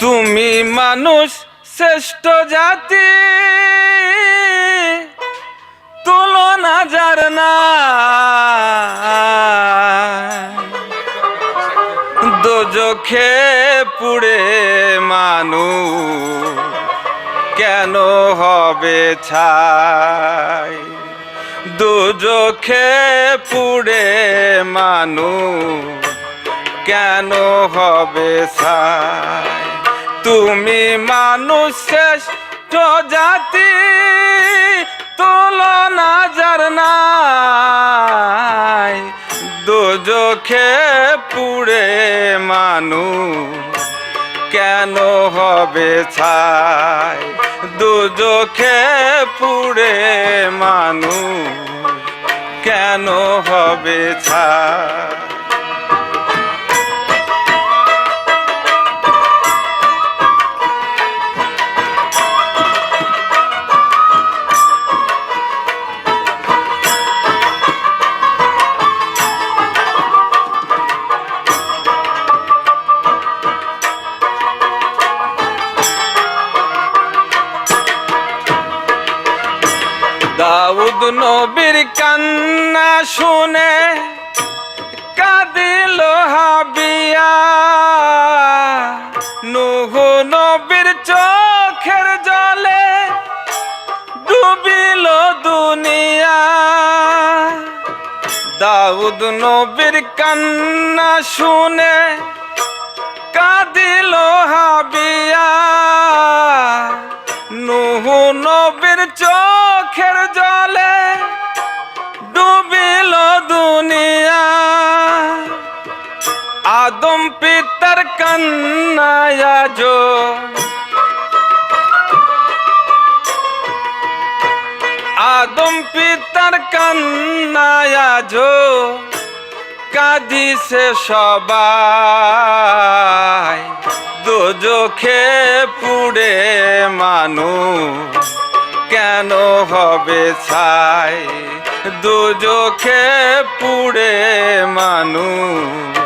তুমি মানুষ শ্রেষ্ঠ জাতি। তুলনা যার না। দোজখে পুড়ে মানুষ কেন হবে ছাই? দুজখে পুড়ে মানুষ কেন হবে তুমি মানুষ শ্রেষ্ঠ জাতি, তুলনা যার নাই। দুজখে পুড়ে মানুষ, কেন হবে ছাই? দুজখে পুড়ে মানুষ, কেন হবে ছাই? দাউদ নবীর কান্না শুনে কাঁদিল হাবিয়া। নুহ নবীর চোখের জলে ডুবিল দুনিয়া। দাউদ নবীর কান্না শুনে কাঁদিল হাবিয়া। নুহু নবীর চোখের জলে আদম পিতার কান্নায়া জো আদম পিতার কান্নায়া জো কাঁদিছে সবাই। দুজখে পুড়ে মানুষ, কেন হবে ছাই? দুজখে পুড়ে মানুষ।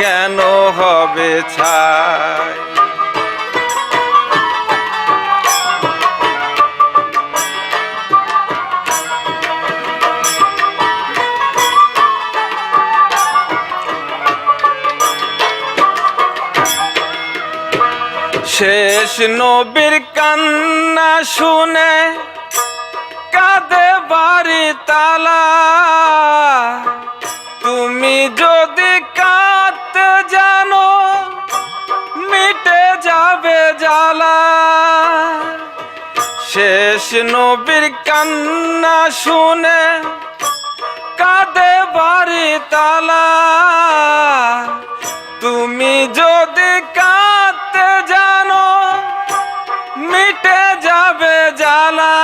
কেন হবে ছাই? শেষ নবীর কান্না শুনে কাঁদে বাড়ি তালা। শেষ নবীর কান্না শুনে কাঁদে বাড়ি তালা। তুমি যদি কাঁদতে জানো, মিটে যাবে জ্বালা।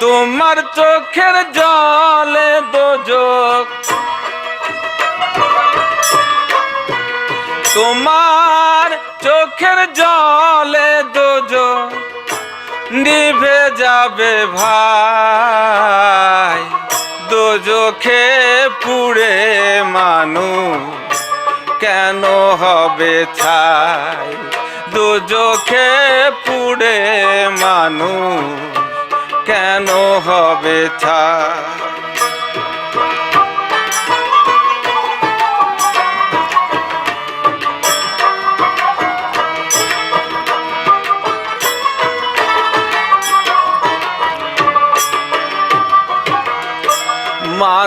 তোমার চোখের জলে দোজক। তোমার চোখের জলে দোজক। নিভে যাবে ভাই। দোজখে পুড়ে মানুষ, কেন হবে ছাই? দুজোখে পুড়ে মানুষ, কেন হবে ছাই?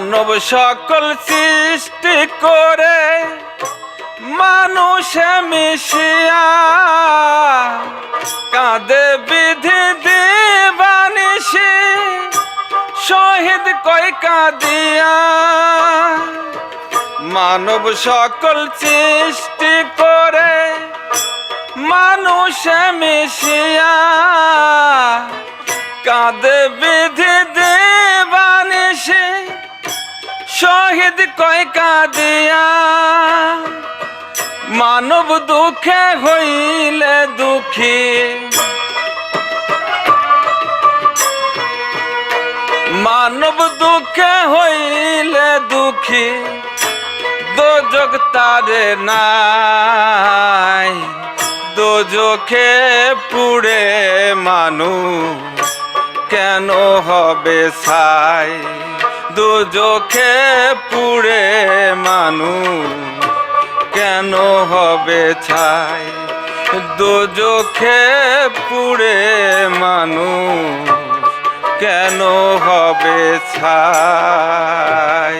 মানব সকল সৃষ্টি করে মানুষে মিশিয়া কাঁদে বিধি দিবানিসি শহীদ কই কাঁদিয়া। মানব সকল সৃষ্টি করে মানুষে মিশিয়া কাঁদে বিধি শহীদ কয় কাঁদিয়া। মানব দুঃখে হইলে দুঃখী। মানব দুঃখে হইলে দুঃখী। দোজক তারে না দুজোখে পুড়ে মানুষ। কেন হবে ছাই? দুজোখে পুড়ে মানুষ কেন হবে ছাই? দুজোখে পুড়ে মানুষ কেন হবে ছাই?